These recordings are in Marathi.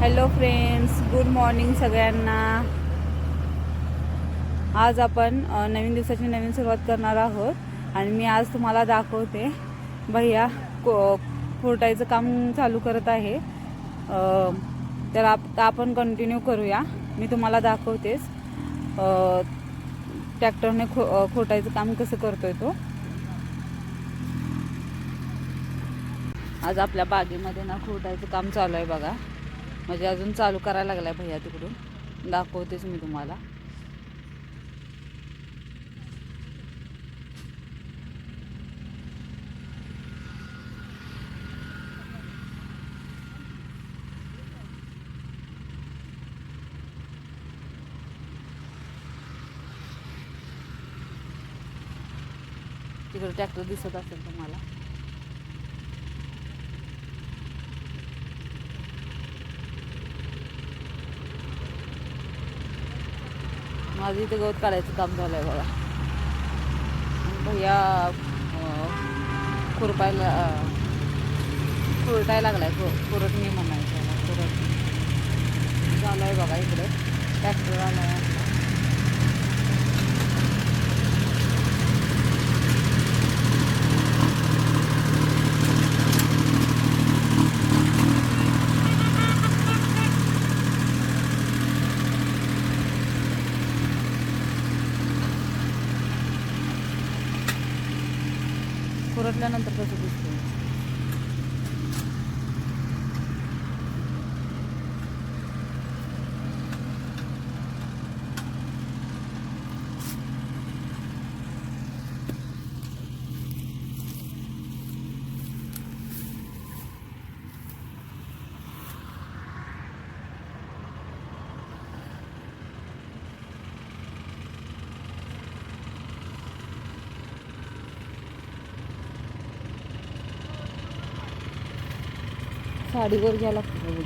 हॅलो फ्रेंड्स गुड मॉर्निंग सगळ्यांना. आज आपण नवीन दिवसाची नवीन सुरुवात करणार आहोत आणि मी आज तुम्हाला दाखवते भैया को खोटायचं काम चालू करत आहे. तर आप आपण कंटिन्यू करूया. मी तुम्हाला दाखवतेच ट्रॅक्टरने खो खोटायचं काम कसं करतोय तो. आज आपल्या बागेमध्ये ना खोटायचं काम चालू आहे बघा. म्हणजे अजून चालू करायला लागलाय भैया तिकडून. दाखवतेच मी तुम्हाला. तिकडे ट्रॅक्टर दिसत असेल तुम्हाला. माझं इथं गवत काढायचं काम झालं आहे बघा भैया खुरपायला खुरटाय खुरटायला लागलाय खु खुरटणी म्हणायचं खुरटणी चालू आहे बघा इकडे. ट्रॅक्टर आला आहे खुरटल्यानंतर कसं साडीवर घ्या लागतं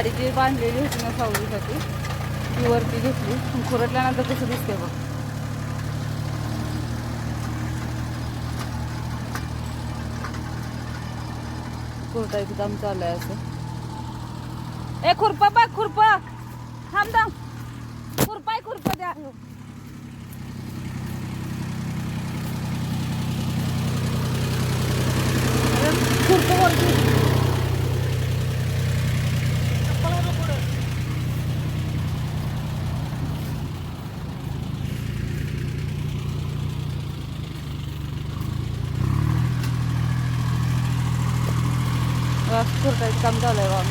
साडी जी बांधलेली होती ना सावलीसाठी. ती वरती घेतली. खुरटल्यानंतर कसं दिसते बघ. खुरटायचं काम चालू आहे असं. ए खुरपा बघ खुरपा थांब थांब खुरपाय खुरपा द्या खुरपा वरती खुरटायचं काम चालू आहे बा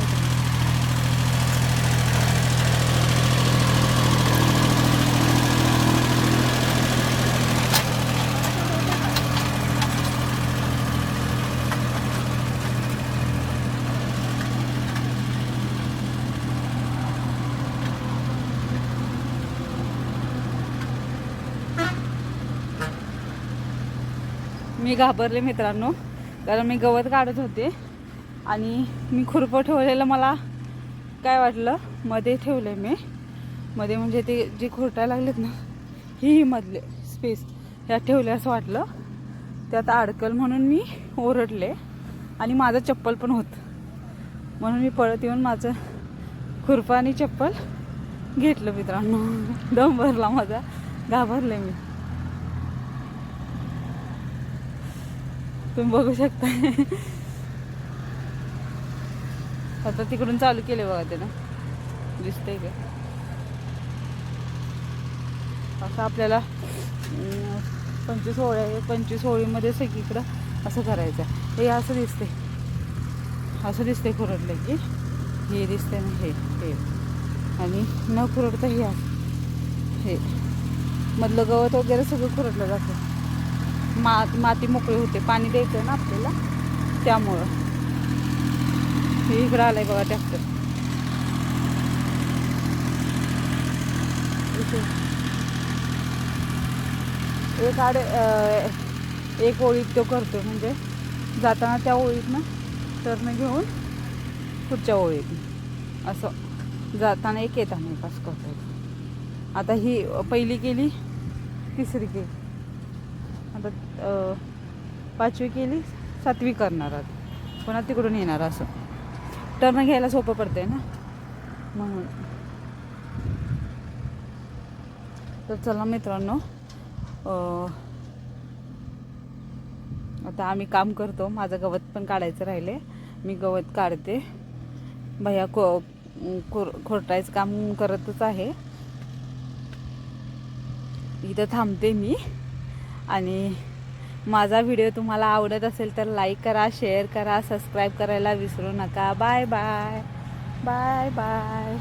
मी घाबरले मित्रांनो कारण मी गवत काढत होते. आणि मी खुरपं ठेवलेलं मला काय वाटलं? मध्ये ठेवलं मी. मध्ये म्हणजे ते जे खुरटायला लागलेत ना ही मधले स्पेस ह्यात ठेवले असं वाटलं. त्यात अडकल म्हणून मी ओरडले आणि माझं चप्पल पण होतं. म्हणून मी पळत येऊन माझं खुरपं आणि चप्पल घेतलं मित्रांनो. दम भरला माझा. घाबरले मी. तुम्ही बघू शकता आता तिकडून चालू केले बघा त्यानं. दिसतंय का असं आपल्याला अं, पंचवीस होळ्या पंचवीस होळीमध्ये सगळीकडं असं करायचं हे असं दिसते असं दिसते खुरडलं की. हे दिसते ना हे हे. आणि न खुरडतं हे हे. मधलं गवत वगैरे सगळं खुरडलं जातं. मा माती मोकळी होते. पाणी द्यायचं ना आपल्याला? त्यामुळं. इकडं आलंय बघा ट्रॅक्टर असे एक आड एक ओळीत तो करतो म्हणजे जाताना त्या ओळीतनं टर्न घेऊन पुढच्या ओळीत असं. जाताना एक येताना एक असं करतो आता ही पहिली केली तिसरी केली. आता पाचवी केली सातवी करणार आता. पुन्हा तिकडून येणार असं. टर्न घ्यायला सोपं पडते ना? म्हणून. तर चला मित्रांनो आता आम्ही काम करतो. माझं गवत पण काढायचं राहिले. मी गवत काढते. भैया को खोर खोरटायचं काम करतच आहे. इथं थांबते मी. आणि माझा व्हिडिओ तुम्हाला आवडत असेल तर लाईक करा शेअर करा सबस्क्राईब करायला विसरू नका. Bye bye bye bye